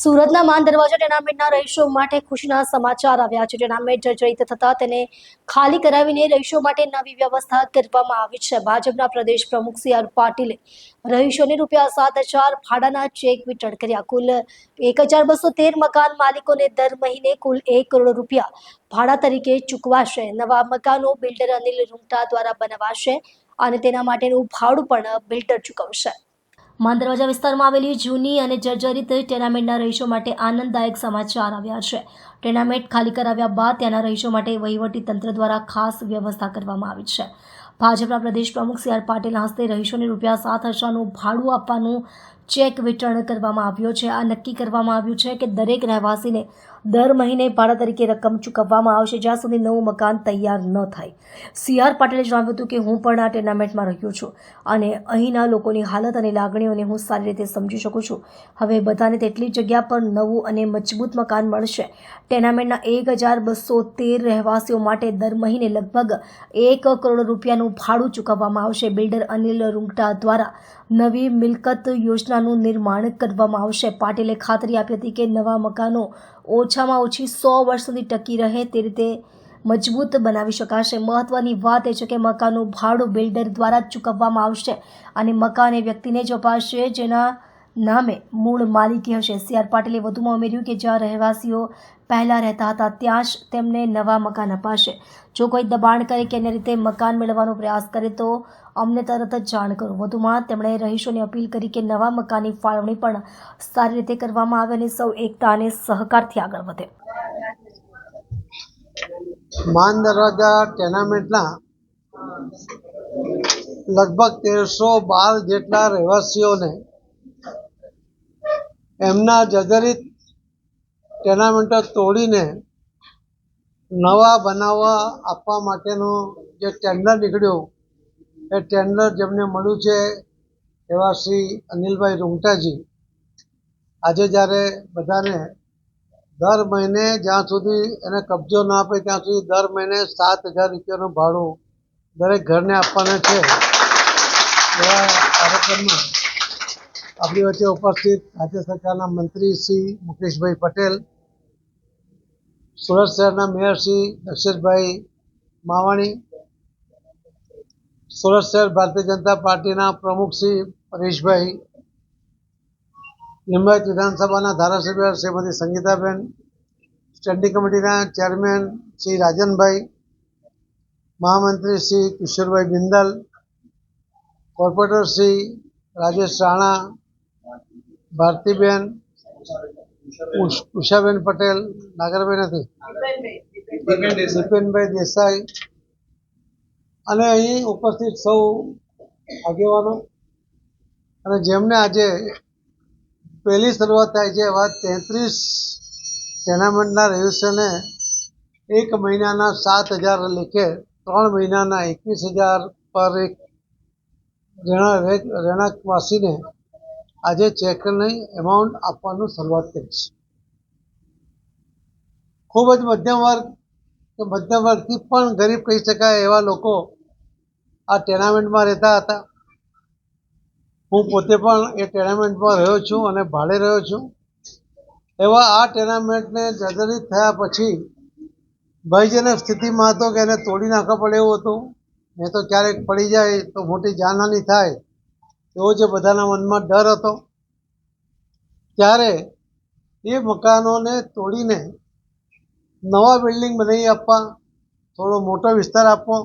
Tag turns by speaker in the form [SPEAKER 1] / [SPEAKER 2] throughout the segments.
[SPEAKER 1] સુરતના માન દરવાજા ટેનામેન્ટના રહીશો માટે ખુશીના સમાચાર આવ્યા છે. ટેનામેન્ટ જર્જરિત થતા તેને ખાલી કરાવીને રહીશો માટે નવી વ્યવસ્થા કરવામાં આવી છે. ભાજપના પ્રદેશ પ્રમુખ સી આર પાટીલે રહીશોને રૂપિયા સાત હજાર ભાડાના ચેક વિતરણ કર્યા. કુલ એક હજાર બસો તેર મકાન માલિકોને દર મહિને કુલ એક કરોડ રૂપિયા ભાડા તરીકે ચૂકવાશે. નવા મકાનો બિલ્ડર અનિલ રૂંગટા દ્વારા બનાવાશે અને તેના માટેનું ભાડું પણ બિલ્ડર ચૂકવશે. માંદ દરવાજા વિસ્તારમાં આવેલી જૂની અને જર્જરિત ટેનામેન્ટના રહીશો માટે આનંદદાયક સમાચાર આવ્યા છે. ટેનામેન્ટ ખાલી કરાવ્યા બાદ ત્યાંના રહીશો માટે વહીવટી તંત્ર દ્વારા ખાસ વ્યવસ્થા કરવામાં આવી છે. ભાજપના પ્રદેશ પ્રમુખ સી આર પાટીલના હસ્તે રહીશોને રૂપિયા સાત હજારનું ભાડું આપવાનું ચેક વિતરણ કરવામાં આવ્યો છે. આ નક્કી કરવામાં આવ્યું છે કે દરેક રહેવાસીને દર મહિને ભાડા તરીકે રકમ ચૂકવવામાં આવશે, જ્યાં સુધી નવું મકાન તૈયાર ન થાય. સી આર પાટીલે જણાવ્યું હતું કે હું પણ આ ટેનામેન્ટમાં રહ્યો છું અને અહીંના લોકોની હાલત અને લાગણીઓને હું સારી રીતે સમજી શકું છું. હવે બધાને તેટલી જગ્યા પર નવું અને મજબૂત મકાન મળશે ટેનામેન્ટના એક હજાર બસો તેર રહેવાસીઓ માટે દર મહિને લગભગ એક કરોડ રૂપિયાનું ભાડું ચૂકવવામાં આવશે. બિલ્ડર અનિલ રૂંગટા દ્વારા નવી મિલકત યોજનાનું નિર્માણ કરવામાં આવશે. પાટીલે ખાતરી આપી હતી કે નવા મકાનો ઓછામાં ઓછી સો વર્ષ સુધી ટકી રહે તે રીતે મજબૂત બનાવી શકાશે. મહત્વની વાત એ છે કે મકાનનું ભાડું બિલ્ડર દ્વારા ચૂકવવામાં આવશે અને મકાન એ વ્યક્તિને જ અપાશે જેના નામે મૂળ માલિકી હશે. સી. આર. પાટીલે વધુમાં ઉમેર્યું કે, જ્યાં રહેવાસીઓ પહેલાં રહેતા હતા, ત્યાં જ તેમને નવા મકાન અપાશે. જો કોઈ દબાણ કરે કે એને રીતે મકાન મેળવવાનો પ્રયાસ કરે, તો અમને તરત જ જાણ કરો. વધુમાં તેમણે રહીશોને અપીલ કરી કે, નવા મકાનની ફાળવણી પણ સારી રીતે કરવામાં આવે અને સૌ એકતા અને સહકારથી આગળ વધે.
[SPEAKER 2] માન દરવાજા ટેનામેન્ટના લગભગ તેરસો બાર જેટલા રહેવાસીઓને એમના જર્જરિત ટેનામેન્ટો તોડીને નવા બનાવવા આપવા માટેનું જે ટેન્ડર નીકળ્યું, એ ટેન્ડર જેમને મળ્યું છે એવા શ્રી અનિલભાઈ રૂંગટાજી. આજે જ્યારે બધાને દર મહિને જ્યાં સુધી એને કબજો ના આપે ત્યાં સુધી દર મહિને સાત હજાર રૂપિયાનું ભાડું દરેક ઘરને આપવાના છે. એવા કાર્યક્રમમાં આપણી વચ્ચે ઉપસ્થિત રાજ્ય સરકારના મંત્રી શ્રી મુકેશભાઈ પટેલ, સુરત શહેરના મેયર શ્રી દક્ષેશભાઈ માવાણી, સુરત શહેર ભારતીય જનતા પાર્ટીના પ્રમુખ શ્રી પરેશભાઈ, લિંબાયત વિધાનસભાના ધારાસભ્ય શ્રીમતી સંગીતાબેન, સ્ટેન્ડિંગ કમિટીના ચેરમેન શ્રી રાજનભાઈ, મહામંત્રી શ્રી કિશોરભાઈ બિંદલ, કોર્પોરેટર શ્રી રાજેશ રાણા ભારતીબેન, ઉષ- ઉષાબેન પટેલ, નાગરભાઈ નથી. દીપેનભાઈ દેસાઈ. અને અહીં ઉપસ્થિત સૌ આગેવાનો. અને જેમને આજે પહેલી શરૂઆત થાય છે એવા તેત્રીસ ટેનામેન્ટના રહીશોને એક મહિનાના સાત હજાર લેખે ત્રણ મહિનાના એકવીસ હજાર પર એક રહેણાંક રહે- રહેણાંકવાસીને આજે ચેકની એમાઉન્ટ આપવાનું શરૂઆત કરી છે ખૂબ જ મધ્યમ વર્ગ, કે મધ્યમ વર્ગથી પણ ગરીબ કહી શકાય એવા લોકો આ ટેનામેન્ટમાં રહેતા હતા. હું પોતે પણ એ ટેનામેન્ટમાં રહ્યો છું અને ભાડે રહ્યો છું. એવા આ ટેનામેન્ટને જર્જરિત થયા પછી ભયજનક સ્થિતિમાં હતો કે એને તોડી નાખવા પડે એવું હતું. નહીં તો ક્યારેક પડી જાય તો મોટી જાનહાની થાય. એવો જે બધાના મનમાં ડર હતો, ત્યારે એ મકાનોને તોડીને નવા બિલ્ડિંગ બનાવી આપવા, થોડો મોટો વિસ્તાર આપવો,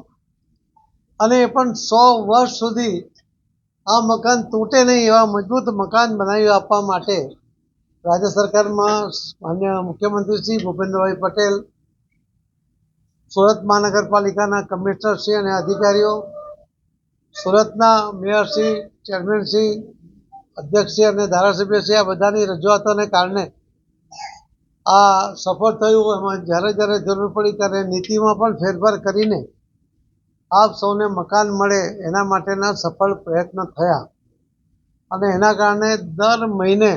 [SPEAKER 2] અને એ પણ સો વર્ષ સુધી આ મકાન તૂટે નહીં એવા મજબૂત મકાન બનાવી આપવા માટે રાજ્ય સરકારમાં માન્ય મુખ્યમંત્રી શ્રી ભૂપેન્દ્રભાઈ પટેલ, સુરત મહાનગરપાલિકાના કમિશનર શ્રી અને અધિકારીઓ સુરતના મેયરશ્રી ચેરમેનશ્રી અધ્યક્ષશ્રી અને ધારાસભ્યશ્રી આ બધાની રજૂઆતોને કારણે આ સફળ થયું. એમાં જ્યારે જ્યારે જરૂર પડી ત્યારે નીતિમાં પણ ફેરફાર કરીને આપ સૌને મકાન મળે એના માટેના સફળ પ્રયત્ન થયા. અને એના કારણે દર મહિને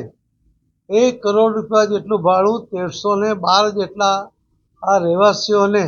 [SPEAKER 2] એક કરોડ રૂપિયા જેટલું ભાડું તેરસો ને બાર જેટલા આ રહેવાસીઓને